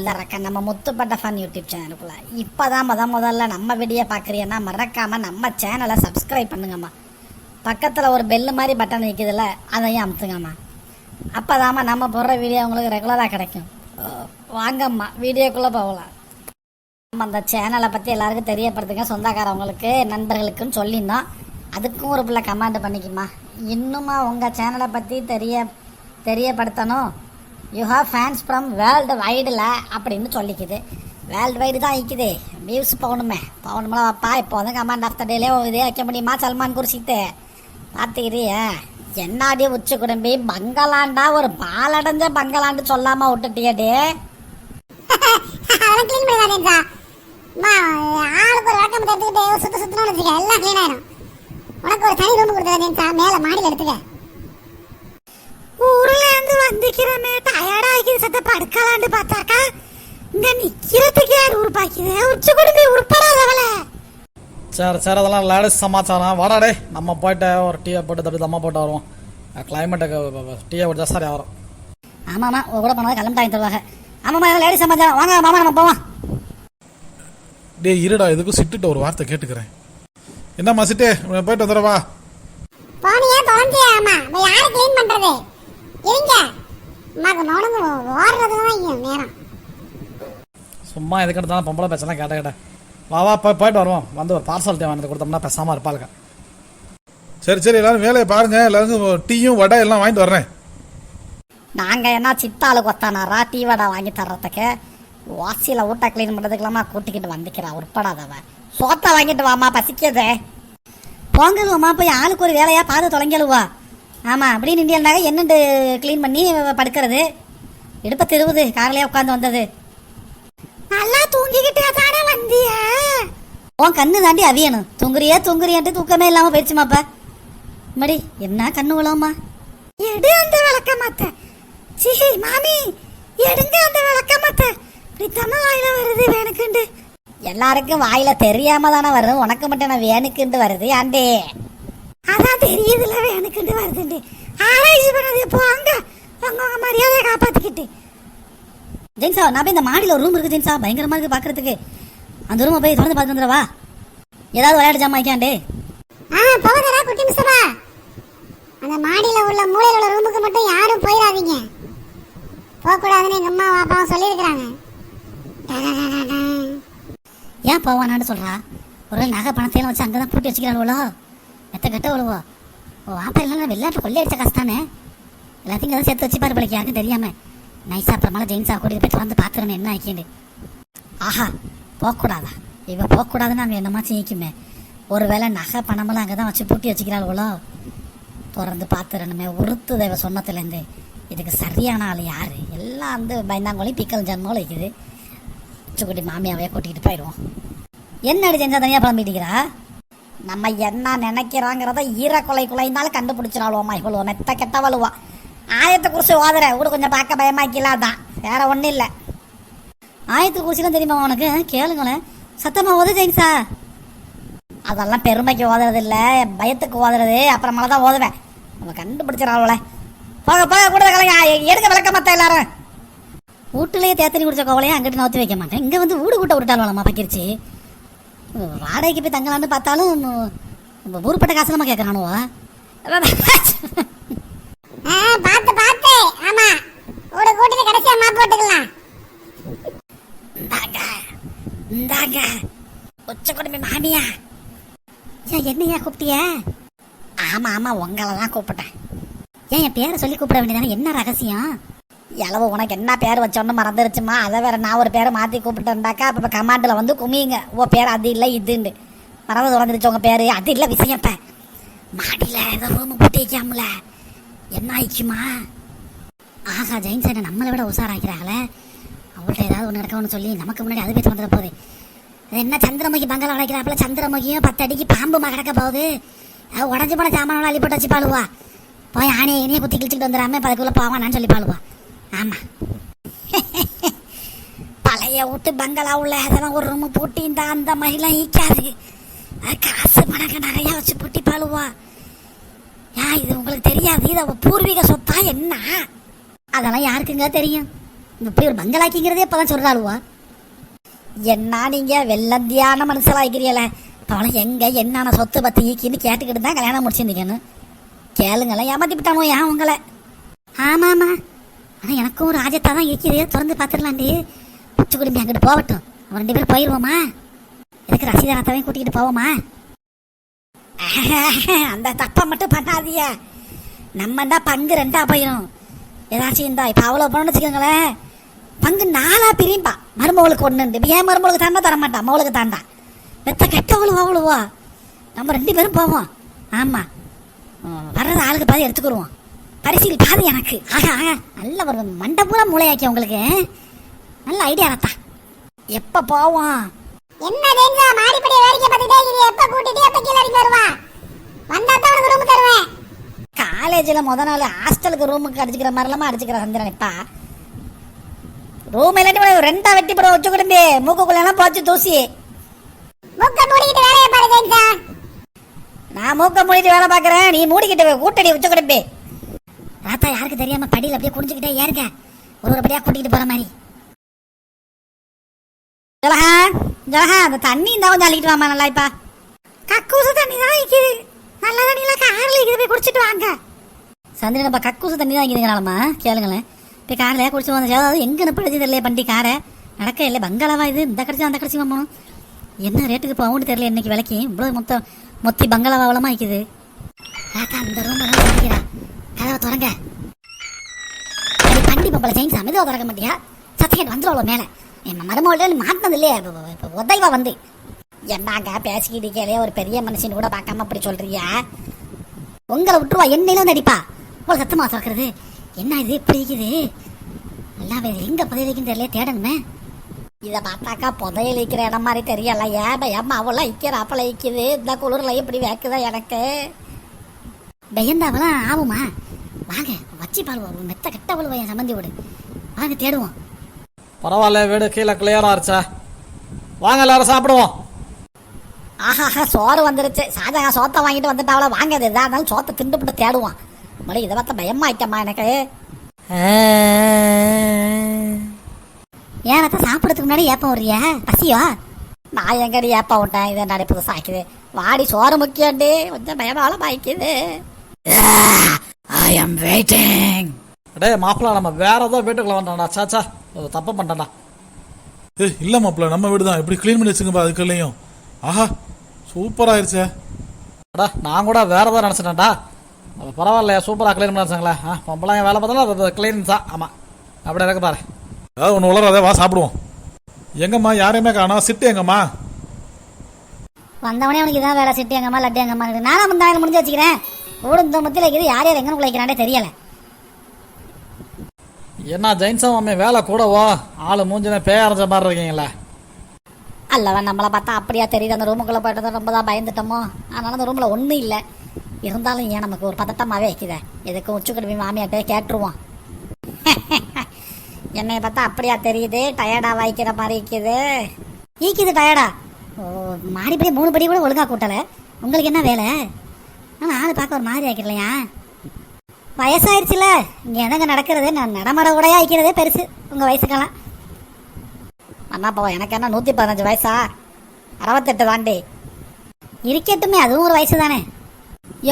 இல்லறக்க நம்ம முத்துப்பட்ட fun YouTube சேனலுக்குள்ள இப்பதான் முத முதல்ல நம்ம வீடியோ பார்க்குறீங்கன்னா மறக்காம நம்ம சேனலை சப்ஸ்கிரைப் பண்ணுங்கம்மா. பக்கத்தில் ஒரு பெல்லு மாதிரி பட்டன் நிற்குதுல்ல அதையும் அமுத்துங்கம்மா. அப்போதாம்மா நம்ம போடுற வீடியோ உங்களுக்கு ரெகுலராக கிடைக்கும். வாங்கம்மா வீடியோக்குள்ளே போகலாம். நம்ம அந்த சேனலை பற்றி எல்லாருக்கும் தெரியப்படுத்துங்க சொந்தக்காரவங்களுக்கு நண்பர்களுக்குன்னு சொல்லியிருந்தோம். அதுக்கும் ஒரு பிள்ளை கமாண்ட் பண்ணிக்குமா. இன்னுமா உங்கள் சேனலை பற்றி தெரிய தெரியப்படுத்தணும்? You have fans from world வைடில் அப்படின்னு சொல்லிக்குது. வேர்ல்டு வைடு தான் இருக்குது வியூஸ் போகணுமே. போகணுமெல்லாம் வைப்பா. இப்போ வந்து கமாண்ட் ஆஃப் த டேலே இதே வைக்க முடியுமா சல்மான் குர்ஷித்து? பார்த்துக்கிறிய. என்னாடி உச்சி குடும்பி? பங்களாண்டா ஒரு பாலடைஞ்ச பங்களாண்டு சொல்லாமல் விட்டுட்டியடே அதெல்லாம் க்ளீன் பண்ணி வரேன்க்கா அம்மா ஆளுக்கு ஒரு வழக்கம் எடுத்துக்கிட்டு சுத்த சுத்தணும்னு வச்சுக்க எல்லாம் க்ளீன் ஆயிடும் உனக்கு ஒரு தனி ரூம் கொடுத்துருக்கேன்க்கா மேலே மாடியில் எடுத்துக்க. ஊர்ல இருந்து வந்துக்கிறமே டயர்டா ஆகிது சத்த படுக்கலான்னு பார்த்தாக்கா? இங்க நிக்கிறதுக்கு யார் உருப்பாக்கிது உச்சி குடும்பி உருப்படாதவள. சரி சரி அதெல்லாம் லேடிஸ் சமாச்சாரம். வாடா டே நம்ம போயிட்டு ஒரு டீயை போட்டு தப்பி தம்மா போட்டு வருவோம். கிளைமேட்டுக்கு டீயை குடிச்சா சரி வரும் ஆமாமா உங்க கூட போனது கிளம்பிட்டாங்க தருவாங்க. ஆமாமா லேடி சமாச்சாரம்? வாங்க மாமா நம்ம போவோம். டேய் இருடா எதுக்கும் சிட்டுட்டு ஒரு வார்த்தை கேட்டுக்கிறேன். என்னம்மா சிட்டு? போயிட்டு வந்துடவா போனியா அம்மா. இப்போ யாரு க்ளீன் பண்ணுறது இருங்க. அம்மாக்கு மௌனங்க ஓடுறது தான் நேரம். சும்மா எதுக்கு எடுத்தாலும் பொம்பளை பேச்செல்லாம் கேட்ட கேட்டேன் வா வா போய் போயிட்டு வருவோம். வந்து ஒரு பார்சல் தேவை கொடுத்தோம்னா பேசாமல் இருப்பாளுங்க சரி சரி எல்லாரும் வேலையை பாருங்க. எல்லாருக்கும் டீயும் வடை எல்லாம் வாங்கிட்டு வர்றேன். நாங்க என்ன சித்தாளு கொத்தானாரா டீ வடை வாங்கி தர்றதுக்கு? வாசியில ஊட்ட க்ளீன் பண்றதுக்கெல்லாமா கூட்டிக்கிட்டு வந்துக்கிறா? உட்படாதவ சோத்த வாங்கிட்டு வாமா பசிக்குதே. போங்கலுவமா போய் ஆளுக்கு ஒரு வேலையா பார்த்து தொலைங்கலுவா ஆமாம் அப்படின்னு இந்தியனாக என்னென்று க்ளீன் பண்ணி படுக்கிறது? இடுப்ப திருவுது காரிலே உட்காந்து வந்தது. நல்லா தூங்கிக்கிட்டே தானே வந்திய? உன் கண்ணு தாண்டி அவியணும். தூங்குறியே தூங்குறியான்ட்டு தூக்கமே இல்லாம போயிடுச்சுமாப்ப மடி என்ன கண்ணு விழாமா எடு அந்த விளக்க மாத்த சி மாமி எடுங்க அந்த விளக்க மாத்த இப்படி தமிழ் வாயில வருது வேணுக்குண்டு. எல்லாருக்கும் வாயில தெரியாம தானே வரும் உனக்கு மட்டும் நான் வேணுக்குண்டு வருது ஆண்டே. அதான் தெரியுதுல வேணுக்குண்டு வருதுண்டு. ஆராய்ச்சி பண்ணது போங்க உங்க உங்க மரியாதையை காப்பாத்திக்கிட்டு. ஜெயின்சா நான் போய் இந்த மாடியில் ஒரு ரூம் இருக்கு ஜெயின்சா பயங்கரமா இருக்கு பாக்குறதுக்கு. அந்த ரூமை போய் தொடர்ந்து பார்த்து வந்துடவா? ஏதாவது விளையாட்டு ஜாமா வைக்காண்டே ஆ போகுதுடா குட்டி மிஸ்டரா அந்த மாடியில் உள்ள மூலையில் உள்ள ரூமுக்கு மட்டும் யாரும் போயிடாதீங்க. போகக்கூடாதுன்னு எங்கள் அம்மா அப்பாவும் சொல்லியிருக்கிறாங்க. ஏன் போவானான்னு சொல்றா? ஒரு நகை பணத்தையெல்லாம் வச்சு அங்கதான் பூட்டி வச்சுக்கிறாளுவோ எத்த கட்ட விழுவோ ஓ வாப்பா இல்லைனா வெளிநாட்டு கொள்ளை அடிச்ச காசு தானே எல்லாத்தையும் எதாவது சேர்த்து வச்சு பாரு பிள்ளைக்கு யாருக்கும் தெரியாம. நைஸா அப்புறமால ஜெயின்ஸா கூட்டிட்டு போய் வந்து பாத்துக்கணும் என்ன ஆக்கிண்டு ஆஹா போகக்கூடாதா இவ போகக்கூடாதுன்னு அங்கே என்னமா செய்யிக்குமே ஒருவேளை நகை பணமெல்லாம் அங்கே தான் வச்சு பூட்டி வச்சுக்கிறாளுவோ திறந்து பார்த்துறணுமே உறுத்துது இவ சொன்னத்துலேருந்து இதுக்கு சரியான ஆள் யார்? எல்லாம் வந்து பயந்தாங்கோலி பிக்கல் ஜன்மோல இருக்குது. சுக்குட்டி மாமியாவே கூட்டிகிட்டு போயிடுவோம். என்ன அடி செஞ்சா தனியாக புலம்பிட்டுக்கிறா நம்ம என்ன நினைக்கிறாங்கிறத ஈர கொலை குலைந்தாலும் கண்டுபிடிச்சிடாளுவோம்மா இவ்வளோ மெத்த கெட்டவளுவா. ஆயத்தை குறிச்சு ஓதுற. வீடு கொஞ்சம் பார்க்க பயமாக்கலாம் தான் வேற ஒன்றும் இல்லை. ஆயத்து குறிச்சிலாம் தெரியுமா உனக்கு? கேளுங்களேன் சத்தமாக ஓது ஜெயின்ஸா அதெல்லாம் பெருமைக்கு ஓதுறது இல்லை பயத்துக்கு ஓதுறது. அப்புறமால தான் ஓதுவேன். நம்ம கண்டுபிடிச்சிடாளுவல போக போக கூட கலைங்க. எடுக்க விளக்க மத்த எல்லாரும். வீட்டுலயே தேத்தனி குடிச்ச கோவலையும் அங்கிட்டு நோத்தி வைக்க மாட்டேன். இங்க வந்து வீடு கூட்ட விட்டாலும் பக்கிருச்சு. வாடகைக்கு போய் தங்கலான்னு பார்த்தாலும் ஊருப்பட்ட காசு நம்ம கேட்கறானுவோ ஆ பார்த்து பார்த்து. ஆமா. கூட கூட்டிட்டு கடைசியா மா போட்டுக்கலாம். இந்தாங்க இந்தாங்க. உச்ச குடும்பி மாமியா. ஏன் என்னையா கூப்பிட்டிய? ஆமா ஆமா உங்களை தான் கூப்பிட்டேன். ஏன் என் பேரை சொல்லி கூப்பிட வேண்டியதானே என்ன ரகசியம்? எளவு உனக்கு என்ன பேர் வச்சோன்னு மறந்துருச்சுமா? அதை வேற நான் ஒரு பேரை மாற்றி கூப்பிட்டேன்டாக்கா அப்போ கமாண்டில் வந்து குமியுங்க. ஓ பேர் அது இல்லை இதுண்டு மறந்து தொடர்ந்துருச்சு உங்கள் பேர். அது இல்லை விஷயம் இப்போ. மாடியில் ஏதோ ரூம் போட்டு வைக்காமல. என்ன ஆயிடுச்சுமா? ஆஹா ஜெயின் சார் நம்மளை விட உஷாராக்கிறாங்களே அவள்கிட்ட ஏதாவது ஒன்று நடக்கணும்னு சொல்லி நமக்கு முன்னாடி அது பேச்சு வந்துட போகுது அது என்ன சந்திரமுகி பங்களா உடைக்கிறாப்புல சந்திரமுகியும் பத்து அடிக்கு பாம்புமா கிடக்க போகுது? உடஞ்சி போன சாமான் அள்ளி போட்டு வச்சு பாழுவா. போய் ஆணையை இனியே குத்தி கிழிச்சிட்டு வந்துடாம இப்ப போவானான்னு சொல்லி பாழுவா. ஆமாம் பழைய வீட்டு பங்களா அதெல்லாம் ஒரு ரூம் பூட்டி இந்த அந்த மாதிரிலாம் ஈக்காது. காசு பணக்க நிறையா வச்சு பூட்டி பாழுவா ஏன் இது உங்களுக்கு தெரியாது? இது அவள் பூர்வீக சொத்தா என்ன? அதெல்லாம் யாருக்குங்க தெரியும்? இப்படி ஒரு பங்களாக்கிங்கிறதே இப்பதான் சொல்கிறாளுவா என்ன நீங்கள் வெள்ளந்தியான மனுஷலாக்கிறீங்களே அவளை எங்கே என்னென்ன சொத்து பற்றி ஈக்கின்னு கேட்டுக்கிட்டு தான் கல்யாணம் முடிச்சிருந்தீங்கன்னு. கேளுங்களேன் ஏமாத்தி விட்டானோ ஏன் உங்களை? ஆமாம்மா. ஆனால் எனக்கும் ஒரு ஆஜத்தா தான் இருக்குது. திறந்து பார்த்துடலாண்டி உச்சி குடும்பி அங்கிட்டு போகட்டும். ரெண்டு பேரும் போயிடுவோமா எதுக்கு ரசிகராத்தாவையும் கூட்டிகிட்டு போவோமா? அந்த தப்பை மட்டும் பண்ணாதீங்க. நம்ம தான் பங்கு ரெண்டா போயிடும் ஏதாச்சும் இருந்தா இப்போ அவ்வளோ போனோம்னு வச்சுக்கோங்களேன். பங்கு நாலா பிரியும்பா. மருமகளுக்கு ஒன்று ஏன் மருமகளுக்கு தாண்டா தர மாட்டான் மகளுக்கு தாண்டா. மெத்த கெட்டவளுவோ அவ்வளவோ நம்ம ரெண்டு பேரும் போவோம். ஆமாம் வர்றது ஆளுக்கு பாதி எடுத்துக்கிடுவோம். பரிசீல் பாதி எனக்கு. ஆகா ஆகா. நல்ல ஒரு மண்டை பூரா மூளையாக்கி உங்களுக்கு. நல்ல ஐடியா ரத்தா. எப்போ போவோம்? என்ன தெரிஞ்சா மாடிப்படி வேடிக்கை பார்த்துட்டே இருக்கிறீ எப்ப கூட்டிட்டு எப்ப கீழே இறங்கி வருவா? வந்தா தான் உனக்கு ரூம் தருவேன். காலேஜில் முத நாள் ஹாஸ்டலுக்கு ரூமுக்கு அடிச்சுக்கிற மாதிரிலாமா அடிச்சுக்கிற சந்திரன் இப்பா? ரூம் இல்லாட்டி ரெண்டா வெட்டி போட வச்சு குடும்பி மூக்குக்குள்ள போச்சு தூசி. மூக்க மூடிக்கிட்டு வேலையை பாரு நான் மூக்க மூடிட்டு வேலை பார்க்கறேன். நீ மூடிக்கிட்டு கூட்டடி வச்சு குடும்பி ராத்தா யாருக்கு தெரியாம படியில் அப்படியே குடிஞ்சுக்கிட்டே ஏறுங்க. ஒரு ஒரு படியா கூட்டிகிட்டு போற மாதிரி. ஜலஹா ஜலஹா அந்த தண்ணி இருந்தா கொஞ்சம் அள்ளிக்கிட்டு வாமா நல்லா இப்பா. கக்கூசு தண்ணி தான் இருக்குது நல்ல தண்ணியில காரில் இருக்குது போய் குடிச்சிட்டு வாங்க. சந்திரன் நம்ம கக்கூசு தண்ணி தான் இருக்குதுங்களாமா கேளுங்களேன். இப்போ காரில் குடிச்சு வந்து அதாவது எங்கே நிப்படுது தெரியல பண்டி காரை. நடக்க இல்லை. பங்களாவா இது? இந்த கடைசி அந்த கடைசி போகணும் என்ன ரேட்டுக்கு போகும்னு தெரியல இன்னைக்கு விலைக்கு. இவ்வளோ மொத்தம் மொத்தி பங்களாவாவலமா இருக்குது ராத்தா இந்த ரூம் கதவை திறங்க. கண்டிப்பா போல பம்பளை அமைதியாக திறக்க மாட்டியா? சத்தியம் வந்துடுவோம் மேலே. என் மருமகள் மாட்டினது இல்லையே இப்போ- உதைவா வந்து. என்னங்க பேசிக்கிட்டு இருக்கே ஒரு பெரிய மனுஷன் கூட பார்க்காம அப்படி சொல்றியா? உங்களை விட்டுருவா என்னையிலும் நடிப்பா அடிப்பா. சத்தமா திறக்கிறது. என்ன இது இப்படி இருக்குது? எல்லாம் வேற எங்க புதையலிக்குன்னு தெரியல தேடணுமே. இதை பார்த்தாக்கா புதையல் வைக்கிற இடம் மாதிரி தெரியல. ஏன் ஏமா அவளாம் இக்கிற அப்பள இக்குது. இந்த குளிர்ல இப்படி வேக்குதா எனக்கு? பயந்தாவெல்லாம் ஆகுமா? வாங்க வச்சு பாருவோம் ஒரு மெத்த கெட்ட விழுவ என் சம்மந்தி விடு வாங்க தேடுவோம். பரவாயில்ல வீடு கீழே கிளியரா இருச்சா? வாங்க எல்லாரும் சாப்பிடுவோம். ஆஹாஹா சோறு வந்துருச்சு. ஷாஜகான் சோத்தை வாங்கிட்டு வந்துட்டாவள? வாங்க இது எதா இருந்தாலும் சோத்தை திண்டுபிட்டு தேடுவான். மொழி இதை பார்த்த பயமா ஆயிட்டம்மா எனக்கு. ஏன் அத்தை சாப்பிடறதுக்கு முன்னாடி ஏப்பம் வர்றியா பசியோ? நான் எங்கடி ஏப்பா விட்டேன் இதை நடி புதுசா ஆக்குது வாடி சோறு முக்கியண்டி கொஞ்சம் பயமால பாய்க்குது ஐ அம் வெயிட்டிங் டேய் மாப்பிள்ள நம்ம வேற ஏதோ வீட்டுக்குள்ள வந்தோம்டா. சாச்சா தப்பு பண்ணிட்டேன்டா. ஏய் இல்ல மாப்பிள்ள நம்ம வீடு தான். இப்படி க்ளீன் பண்ணி வச்சுங்கப்பா அதுக்குள்ளேயும். ஆஹா சூப்பர் ஆயிருச்சே அடா நான் கூட வேற ஏதோ நினச்சிட்டேன்டா. அது பரவாயில்லையா சூப்பராக க்ளீன் பண்ண வச்சாங்களே ஆ பொம்பளைங்க வேலை பார்த்தாலும் அது க்ளீன் தான் ஆமாம் அப்படி இருக்கு பாரு. அதாவது ஒன்று வளராதே வா சாப்பிடுவோம். எங்கம்மா யாரையுமே காணோம். சிட்டு எங்கம்மா? வந்தவனே அவனுக்கு இதான் வேலை சிட்டி எங்கம்மா லட்டு எங்கம்மா நானும் முடிஞ்சு வச்சுக்கிறேன். ஊடு இந்த மத்தியில் இருக்குது. யார் யார் எங்கே குலைக்கிறானே தெரியல. என்ன ஜெயின்ஸா மாமி வேலை கூடவோ ஆள் மூஞ்சின பேய அரைஞ்ச மாதிரி இருக்கீங்களே. அல்லவன் நம்மளை பார்த்தா அப்படியா தெரியுது. அந்த ரூமுக்குள்ளே போயிட்டு ரொம்ப தான் பயந்துட்டோமோ? அதனால அந்த ரூமில் ஒன்றும் இல்லை. இருந்தாலும் ஏன் நமக்கு ஒரு பதட்டமாகவே வைக்குதே? எதுக்கு உச்சுக்கடுவி மாமியார்ட்டே கேட்டுருவோம். என்னைய பார்த்தா அப்படியா தெரியுது. டயர்டா வாய்க்கிற மாதிரி இருக்குது. ஈக்குது டயர்டா ஓ மாடிப்படி மூணு படி கூட ஒழுங்கா கூட்டலை. உங்களுக்கு என்ன வேலை? ஆனால் ஆள் பார்க்க ஒரு மாதிரி ஆக்கிடலையா? வயசாயிருச்சுல இங்கே என்னங்க நடக்கிறது? நான் நடமாட கூடயா ஆக்கிறதே பெருசு உங்கள் வயசுக்கெல்லாம். அண்ணா பாவம் எனக்கு என்ன நூற்றி பதினஞ்சு வயசா? அறுபத்தெட்டு தாண்டி. இருக்கட்டுமே அதுவும் ஒரு வயசு தானே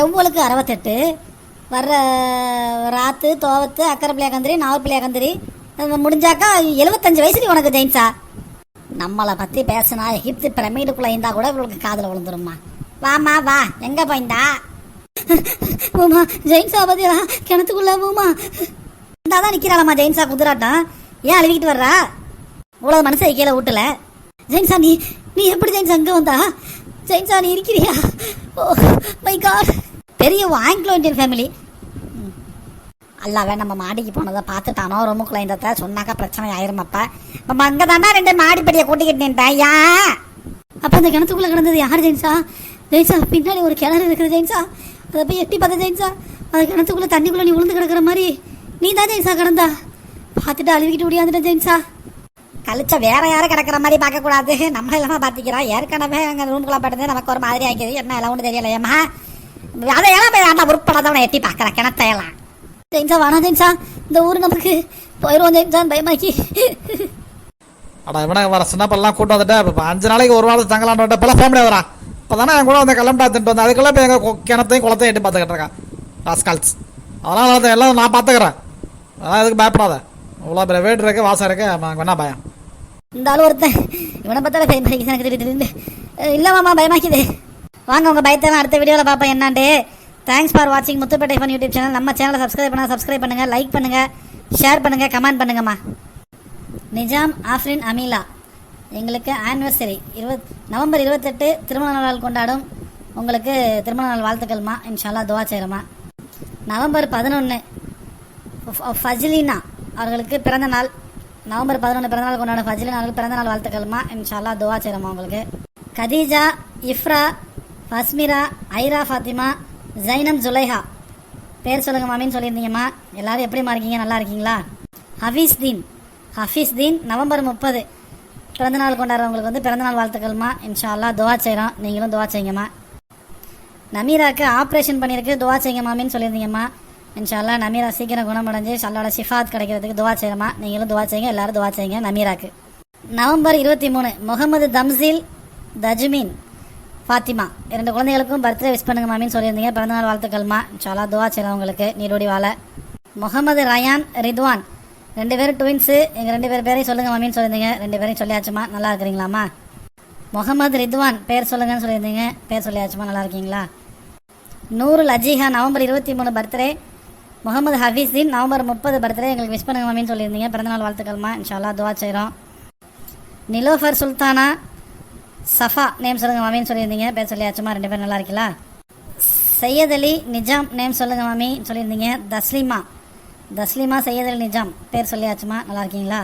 எவ்வளவுக்கு அறுபத்தெட்டு? வர்ற ராத்து தோவத்து அக்கரை பிள்ளையாக்கந்திரி நாவல் பிள்ளையாக்கந்திரி முடிஞ்சாக்கா எழுபத்தஞ்சு வயசுக்கு உனக்கு ஜெயின்ஸா நம்மளை பற்றி பேசினா எகிப்து பிரமிடுக்குள்ளே இருந்தால் கூட இவளுக்கு காதில் விழுந்துருமா வாமா வா. எங்கே போயிருந்தா பூமா ஜெயின்ஸா பாத்தியா? கிணத்துக்குள்ள பூமா. இந்தாதான் நிற்கிறாளம்மா ஜெயின்ஸா குதிராட்டம் ஏன் அழுவிக்கிட்டு வர்றா? இவ்வளவு மனசை கீழே ஊட்டல. ஜெயின்ஸா நீ நீ எப்படி ஜெயின்ஸ் அங்க வந்தா? ஜெயின்ஸா நீ இருக்கிறியா? ஓ மை காட் பெரிய ஆங்கிலோ இந்தியன் ஃபேமிலி அல்லாவே நம்ம மாடிக்கு போனதை பார்த்துட்டானோ ரொம்ப குழந்தை சொன்னாக்கா பிரச்சனை ஆயிரும் அப்பா. நம்ம அங்கே தானே ரெண்டு மாடிப்படியை கூட்டிக்கிட்டு நின்ட்டேன் யா அப்போ அந்த கிணத்துக்குள்ளே கிடந்தது யார் ஜெயின்ஸா ஜெயின்ஸா பின்னாடி ஒரு கிணறு இருக்குது ஜெயின்ஸா அதை போய் எட்டி பார்த்த ஜெயின்ஸா அது கிணத்துக்குள்ளே தண்ணிக்குள்ளே நீ விழுந்து கிடக்குற மாதிரி நீ தான் ஜெயின்ஸா கிடந்தா பார்த்துட்டு அழுவிக்கிட்டு ஓடியாந்துட்ட ஜெயின்ஸா கழிச்ச வேற யாரும் கிடக்கிற மாதிரி பார்க்கக்கூடாது. நம்ம இல்லாமல் பாத்திக்கிறோம் ஏற்கனவே அங்கே ரூம்குள்ளே படுத்து நமக்கு ஒரு மாதிரி ஆக்கிது என்ன எல்லாம் ஒன்றும் தெரியல ஏமா அதையெல்லாம் போய் ஆண்டா உருப்படாதவனை எட்டி பார்க்குறேன் கிணத்தையெல்லாம் ஜெயின்ஸா வேணாம் ஜெயின்ஸா இந்த ஊர் நமக்கு போயிடுவோம் ஜெயின்ஸான் பயமாக்கி. அட இவனை வர சின்ன பல்லாம் கூட்டு வந்துட்டேன் இப்போ அஞ்சு நாளைக்கு ஒரு வாரம் தங்கலான்னு வந்துட்டு. இப்போலாம் போக இப்போ தானே என் கூட வந்து கல்லம் பார்த்துட்டு வந்தேன் அதுக்கெல்லாம் இப்போ எங்கள் கிணத்தையும் குளத்தையும் எட்டு பார்த்துக்கிட்டு இருக்கான். ராஸ்கால்ஸ் அதெல்லாம் வந்து எல்லாம் நான் பார்த்துக்கிறேன் அதெல்லாம் எதுக்கு பயப்படாத. இவ்வளோ பெரிய வீடு இருக்கு வாசம் இருக்கு எனக்கு என்ன பயம்? இந்த ஆள் ஒருத்தன் இவனை பார்த்தாலே பயமாக்கிது எனக்கு திடீர் மாமா பயமாக்கிது. வாங்க உங்கள் பயத்தை அடுத்த வீடியோவில் பார்ப்பேன் என்னான்ட்டு. தேங்க்ஸ் ஃபார் வாட்சிங் முத்துப்பேட்டை ஃபன் யூடியூப் சேனல் நம்ம சேனலை சப்ஸ்கிரைப் பண்ணால் சப்ஸ்கிரைப் பண்ணுங்கள் லைக் பண்ணுங்கள் ஷேர் பண்ணுங்கள் கமெண்ட் பண்ணுங்கம்மா. நிஜாம் ஆஃப்ரின் அமீலா. எங்களுக்கு ஆனிவர்சரி இருபத் நவம்பர் இருபத்தெட்டு திருமண நாள் கொண்டாடும். உங்களுக்கு திருமண நாள் வாழ்த்துக்கள்மா. இன்ஷால்லா துவா செய்கிறோமா நவம்பர் பதினொன்று ஃபஜ்லினா அவர்களுக்கு பிறந்த நாள். நவம்பர் பதினொன்று பிறந்த நாள் கொண்டாடும் ஃபஜ்லினா அவர்களுக்கு பிறந்த நாள் வாழ்த்துக்கள்மா. இன்ஷால்லா துவா செய்கிறோமா உங்களுக்கு. கதீஜா இஃப்ரா ஃபஸ்மிரா ஐரா ஃபாத்திமா ஜைனம் ஜுலைஹா. பேர் சொல்லுங்க மாமின்னு சொல்லியிருந்தீங்கம்மா. எல்லாரும் எப்படிமா இருக்கீங்க? நல்லா இருக்கீங்களா? ஹஃபீஸ் தீன் ஹஃபீஸ் தீன் நவம்பர் முப்பது. பிறந்தநாள் கொண்டாடுறவங்களுக்கு வந்து பிறந்தநாள் வாழ்த்துக்கள்மா. இன்ஷா அல்லாஹ் துவா செய்கிறோம் நீங்களும் துவா செய்யுங்கம்மா. நமீராக்கு ஆப்ரேஷன் பண்ணியிருக்கு. துவா செய்யுங்க மாமின்னு சொல்லியிருந்தீங்கம்மா. இன்ஷா அல்லாஹ் நமீரா சீக்கிரம் குணமடைஞ்சு சல்லாட ஷிஃபாத் கிடைக்கிறதுக்கு துவா செய்கிறோமா நீங்களும் துவா செய்யுங்க எல்லாரும் துவா செய்யுங்க நமீராக்கு. நவம்பர் இருபத்தி மூணு முகமது தம்சில் தஜ்மீன் ஃபாத்திமா. இரண்டு குழந்தைகளுக்கும் பர்த்டே விஷ் பண்ணுங்க மாமின்னு சொல்லியிருந்தீங்க. பிறந்தநாள் வாழ்த்துக்கள்மா. இன்ஷால்லா துவா செய்கிறோம் உங்களுக்கு நீரோடி வாழ. முகமது ரயான் ரித்வான். ரெண்டு பேரும் ட்வின்ஸு எங்கள் ரெண்டு பேர் பேரையும் சொல்லுங்கள் மாமின்னு சொல்லியிருந்தீங்க. ரெண்டு பேரையும் சொல்லியாச்சுமா? நல்லா இருக்கிறீங்களாம்மா முகமது ரித்வான் பேர் சொல்லுங்கன்னு சொல்லியிருந்தீங்க. பேர் சொல்லியாச்சுமா? நல்லா இருக்கீங்களா? நூறுல் அஜிஹா நவம்பர் இருபத்தி மூணு பர்த்டே முகமது ஹஃபீஸின் நவம்பர் முப்பது பர்த்டே எங்களுக்கு விஷ் பண்ணுங்க மாமின்னு சொல்லியிருந்தீங்க. பிறந்தநாள் வாழ்த்துக்கள்மா. இன்ஷால்லா துவா செய்கிறோம் நிலோஃபர் சுல்தானா சஃபா நேம் சொல்லுங்க மாமின்னு சொல்லியிருந்தீங்க. பேர் சொல்லியாச்சுமா? ரெண்டு பேரும் நல்லா இருக்கீங்களா? சையத் அலி நிஜாம் நேம் சொல்லுங்க மாமி சொல்லியிருந்தீங்க. தஸ்லீமா தஸ்லீமா செய்யதில் நிஜாம். பேர் சொல்லியாச்சுமா? நல்லா இருக்கீங்களா